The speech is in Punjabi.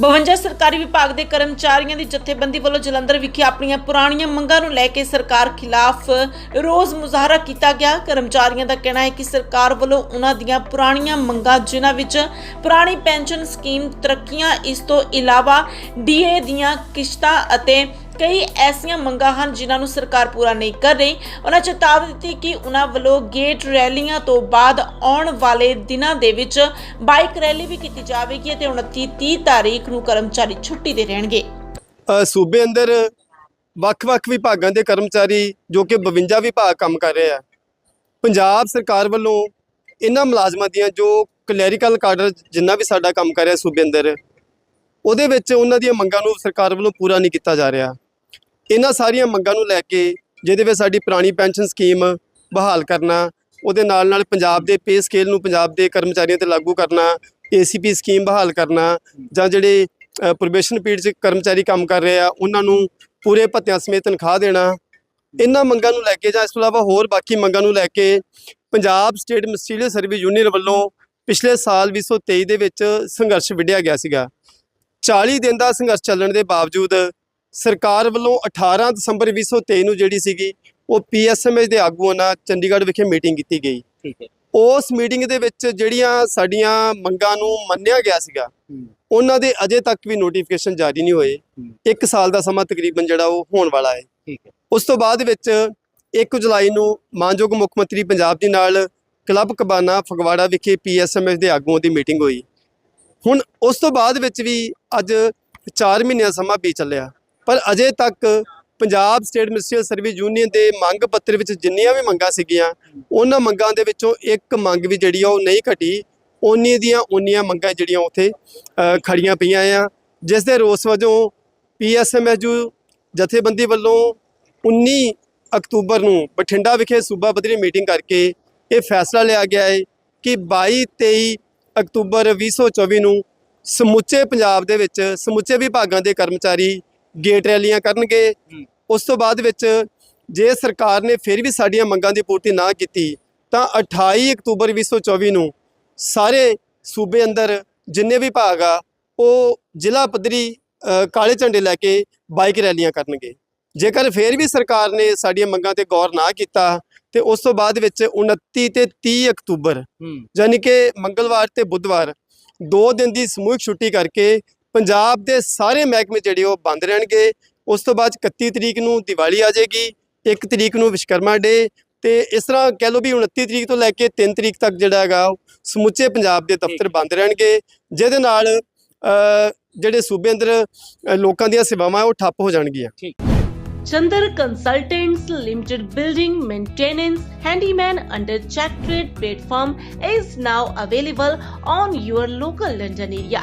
52 ਸਰਕਾਰੀ ਵਿਭਾਗ ਦੇ ਕਰਮਚਾਰੀਆਂ ਦੀ ਜਥੇਬੰਦੀ ਵੱਲੋਂ ਜਲੰਧਰ ਵਿਖੇ ਆਪਣੀਆਂ ਪੁਰਾਣੀਆਂ ਮੰਗਾਂ ਨੂੰ ਲੈ ਕੇ ਸਰਕਾਰ ਖਿਲਾਫ ਰੋਜ਼ ਮੁਜ਼ਾਹਰਾ ਕੀਤਾ ਗਿਆ। ਕਰਮਚਾਰੀਆਂ ਦਾ ਕਹਿਣਾ ਹੈ ਕਿ ਸਰਕਾਰ ਵੱਲੋਂ ਉਹਨਾਂ ਦੀਆਂ ਪੁਰਾਣੀਆਂ ਮੰਗਾਂ, ਜਿਨ੍ਹਾਂ ਵਿੱਚ ਪੁਰਾਣੀ ਪੈਨਸ਼ਨ ਸਕੀਮ ਤਰੱਕੀਆਂ, ਇਸ ਤੋਂ ਇਲਾਵਾ ਡੀਏ ਦੀਆਂ ਕਿਸ਼ਤਾਂ ਅਤੇ ਕਈ ਐਸੀਆਂ ਮੰਗਾਂ ਹਨ ਜਿਨ੍ਹਾਂ ਨੂੰ ਸਰਕਾਰ ਪੂਰਾ ਨਹੀਂ ਕਰ ਰਹੀ। ਉਹਨਾਂ ਚੇਤਾਵਨੀ ਦਿੱਤੀ ਕਿ ਉਹਨਾਂ ਵੱਲੋਂ ਗੇਟ ਰੈਲੀਆਂ ਤੋਂ ਬਾਅਦ ਆਉਣ ਵਾਲੇ ਦਿਨਾਂ ਦੇ ਵਿੱਚ ਬਾਈਕ ਰੈਲੀ ਵੀ ਕੀਤੀ ਜਾਵੇਗੀ ਅਤੇ 29 30 ਤਾਰੀਖ ਨੂੰ ਕਰਮਚਾਰੀ ਛੁੱਟੀ ਦੇ ਰਹਿਣਗੇ। ਸੂਬੇ ਅੰਦਰ ਵੱਖ-ਵੱਖ ਵਿਭਾਗਾਂ ਦੇ ਕਰਮਚਾਰੀ ਜੋ ਕਿ 52 ਵਿਭਾਗ ਕੰਮ ਕਰ ਰਹੇ ਆ, ਪੰਜਾਬ ਸਰਕਾਰ ਵੱਲੋਂ ਇਹਨਾਂ ਮੁਲਾਜ਼ਮਾਂ ਦੀਆਂ ਜੋ ਕਲੈਰੀਕਲ ਕਾਡਰ ਜਿੰਨਾ ਵੀ ਸਾਡਾ ਕੰਮ ਕਰ ਰਿਹਾ ਸੂਬੇ ਅੰਦਰ, ਉਹਦੇ ਵਿੱਚ ਉਹਨਾਂ ਦੀਆਂ ਮੰਗਾਂ ਨੂੰ ਸਰਕਾਰ ਵੱਲੋਂ ਪੂਰਾ ਨਹੀਂ ਕੀਤਾ ਜਾ ਰਿਹਾ। ਇਹਨਾਂ ਸਾਰੀਆਂ ਮੰਗਾਂ ਨੂੰ ਲੈ ਕੇ ਜਿਹਦੇ ਵਿੱਚ ਸਾਡੀ ਪੁਰਾਣੀ ਪੈਨਸ਼ਨ ਸਕੀਮ ਬਹਾਲ ਕਰਨਾ, ਉਹਦੇ ਨਾਲ ਨਾਲ ਪੰਜਾਬ ਦੇ ਪੇ ਸਕੇਲ ਨੂੰ ਪੰਜਾਬ ਦੇ ਕਰਮਚਾਰੀਆਂ ਤੇ ਲਾਗੂ ਕਰਨਾ, ਏਸੀਪੀ ਸਕੀਮ ਬਹਾਲ ਕਰਨਾ ਜਾਂ ਜਿਹੜੇ ਪ੍ਰੋਬੇਸ਼ਨ ਪੀਰੀਅਡ 'ਚ ਕਰਮਚਾਰੀ ਕੰਮ ਕਰ ਰਹੇ ਆ, ਉਹਨਾਂ ਨੂੰ ਪੂਰੇ ਭੱਤਿਆਂ ਸਮੇਤ ਤਨਖਾਹ ਦੇਣਾ। ਇਹਨਾਂ ਮੰਗਾਂ ਨੂੰ ਲੈ ਕੇ ਜਾਂ ਇਸ ਤੋਂ ਇਲਾਵਾ ਹੋਰ ਬਾਕੀ ਮੰਗਾਂ ਨੂੰ ਲੈ ਕੇ Punjab state ministerial service union ਵੱਲੋਂ ਪਿਛਲੇ ਸਾਲ 2023 ਦੇ ਵਿੱਚ ਸੰਘਰਸ਼ ਵਿੱਢਿਆ ਗਿਆ ਸੀਗਾ। 40 ਦਿਨ ਦਾ ਸੰਘਰਸ਼ ਚੱਲਣ ਦੇ ਬਾਵਜੂਦ ਸਰਕਾਰ ਵੱਲੋਂ 18 ਦਸੰਬਰ 2023 ਨੂੰ ਜਿਹੜੀ ਸੀਗੀ ਉਹ ਪੀਐਸਐਮਐਸ ਦੇ ਆਗੂਆਂ ਨਾਲ ਚੰਡੀਗੜ੍ਹ ਵਿਖੇ ਮੀਟਿੰਗ ਕੀਤੀ ਗਈ। ਠੀਕ ਹੈ। ਉਸ ਮੀਟਿੰਗ ਦੇ ਵਿੱਚ ਜਿਹੜੀਆਂ ਸਾਡੀਆਂ ਮੰਗਾਂ ਨੂੰ ਮੰਨਿਆ ਗਿਆ ਸੀਗਾ ਉਹਨਾਂ ਦੇ ਅਜੇ ਤੱਕ ਵੀ ਨੋਟੀਫਿਕੇਸ਼ਨ ਜਾਰੀ ਨਹੀਂ ਹੋਏ। 1 ਸਾਲ ਦਾ ਸਮਾਂ ਤਕਰੀਬਨ ਜਿਹੜਾ ਉਹ ਹੋਣ ਵਾਲਾ ਹੈ। ਠੀਕ ਹੈ। ਉਸ ਤੋਂ ਬਾਅਦ ਵਿੱਚ 1 ਜੁਲਾਈ ਨੂੰ ਮਾਨਯੋਗ ਮੁੱਖ ਮੰਤਰੀ ਪੰਜਾਬ ਦੇ ਨਾਲ ਕਲੱਬ ਕਬਾਨਾ ਫਗਵਾੜਾ ਵਿਖੇ ਪੀਐਸਐਮਐਸ ਦੇ ਆਗੂਆਂ ਦੀ ਮੀਟਿੰਗ ਹੋਈ। ਹੁਣ ਉਸ ਤੋਂ ਬਾਅਦ ਵਿੱਚ ਵੀ ਅੱਜ 4 ਮਹੀਨਿਆਂ ਸਮਾਂ ਬੀਤ ਚੱਲਿਆ। ਪਰ ਅਜੇ ਤੱਕ Punjab state ministerial service union ਦੇ ਮੰਗ ਪੱਤਰ ਵਿੱਚ ਜਿੰਨੀਆਂ ਵੀ ਮੰਗਾਂ ਸੀਗੀਆਂ ਉਹਨਾਂ ਮੰਗਾਂ ਦੇ ਵਿੱਚੋਂ ਇੱਕ ਮੰਗ ਵੀ ਜਿਹੜੀ ਆ ਉਹ ਨਹੀਂ ਘਟੀ। ਉਨੀ ਦੀਆਂ ਉਨੀਆਂ ਮੰਗਾਂ ਜਿਹੜੀਆਂ ਉੱਥੇ ਅ, ਖੜੀਆਂ ਪਈਆਂ ਆ। ਜਿਸ ਦੇ ਰੋਸ ਵਜੋਂ ਪੀਐਸਐਮਐਸਯੂ ਜਥੇਬੰਦੀ ਵੱਲੋਂ 19 ਅਕਤੂਬਰ ਨੂੰ ਬਠਿੰਡਾ ਵਿਖੇ ਸੂਬਾ ਪੱਧਰੀ ਮੀਟਿੰਗ ਕਰਕੇ ਇਹ ਫੈਸਲਾ ਲਿਆ ਗਿਆ ਹੈ ਕਿ 22 23 ਅਕਤੂਬਰ 2024 ਨੂੰ ਸਮੁੱਚੇ ਪੰਜਾਬ ਦੇ ਵਿੱਚ ਸਮੁੱਚੇ ਵਿਭਾਗਾਂ ਦੇ ਕਰਮਚਾਰੀ ਗੇਟ ਰੈਲੀਆਂ ਕਰਨਗੇ। ਉਸ ਤੋਂ ਬਾਅਦ ਵਿੱਚ ਜੇ ਸਰਕਾਰ ਨੇ ਫਿਰ ਵੀ ਸਾਡੀਆਂ ਮੰਗਾਂ ਦੀ ਪੂਰਤੀ ਨਾ ਕੀਤੀ ਤਾਂ 28 ਅਕਤੂਬਰ 2024 ਨੂੰ ਸਾਰੇ ਸੂਬੇ ਅੰਦਰ ਜਿੰਨੇ ਵੀ ਭਾਗ ਆ ਉਹ ਜ਼ਿਲ੍ਹਾ ਪੱਧਰੀ ਕਾਲੇ ਝੰਡੇ ਲੈ ਕੇ ਬਾਈਕ ਰੈਲੀਆਂ ਕਰਨਗੇ। ਜੇਕਰ ਫਿਰ ਵੀ ਸਰਕਾਰ ਨੇ ਸਾਡੀਆਂ ਮੰਗਾਂ ਤੇ ਗੌਰ ਨਾ ਕੀਤਾ ਤੇ ਉਸ ਤੋਂ ਬਾਅਦ ਵਿੱਚ 29 ਤੇ 30 ਅਕਤੂਬਰ ਯਾਨੀ ਕਿ ਮੰਗਲਵਾਰ ਤੇ ਬੁੱਧਵਾਰ ਦੋ ਦਿਨ ਦੀ ਸਮੂਹਿਕ ਛੁੱਟੀ ਕਰਕੇ ਪੰਜਾਬ ਦੇ ਸਾਰੇ ਮਹਿਕਮੇ ਜਿਹੜੇ ਉਹ ਬੰਦ ਰਹਿਣਗੇ। ਉਸ ਤੋਂ ਬਾਅਦ 31 ਤਰੀਕ ਨੂੰ ਦੀਵਾਲੀ ਆ ਜਾਏਗੀ 1 ਤਰੀਕ ਨੂੰ ਵਿਸ਼ਕਰਮਾ ਡੇ ਤੇ ਇਸ ਤਰ੍ਹਾਂ ਕਹਿ ਲਓ ਵੀ 29 ਤਰੀਕ ਤੋਂ ਲੈ ਕੇ 3 ਤਰੀਕ ਤੱਕ ਜਿਹੜਾ ਹੈਗਾ ਸਮੁੱਚੇ ਪੰਜਾਬ ਦੇ ਦਫ਼ਤਰ ਬੰਦ ਰਹਿਣਗੇ ਜਿਹਦੇ ਨਾਲ ਜਿਹੜੇ ਸੂਬੇ ਅੰਦਰ ਲੋਕਾਂ ਦੀਆਂ ਸੇਵਾਵਾਂ ਉਹ ਠੱਪ ਹੋ ਜਾਣਗੀਆਂ। Chandar Consultants Limited Building Maintenance Handyman under Check Trade platform is now available on your local London area.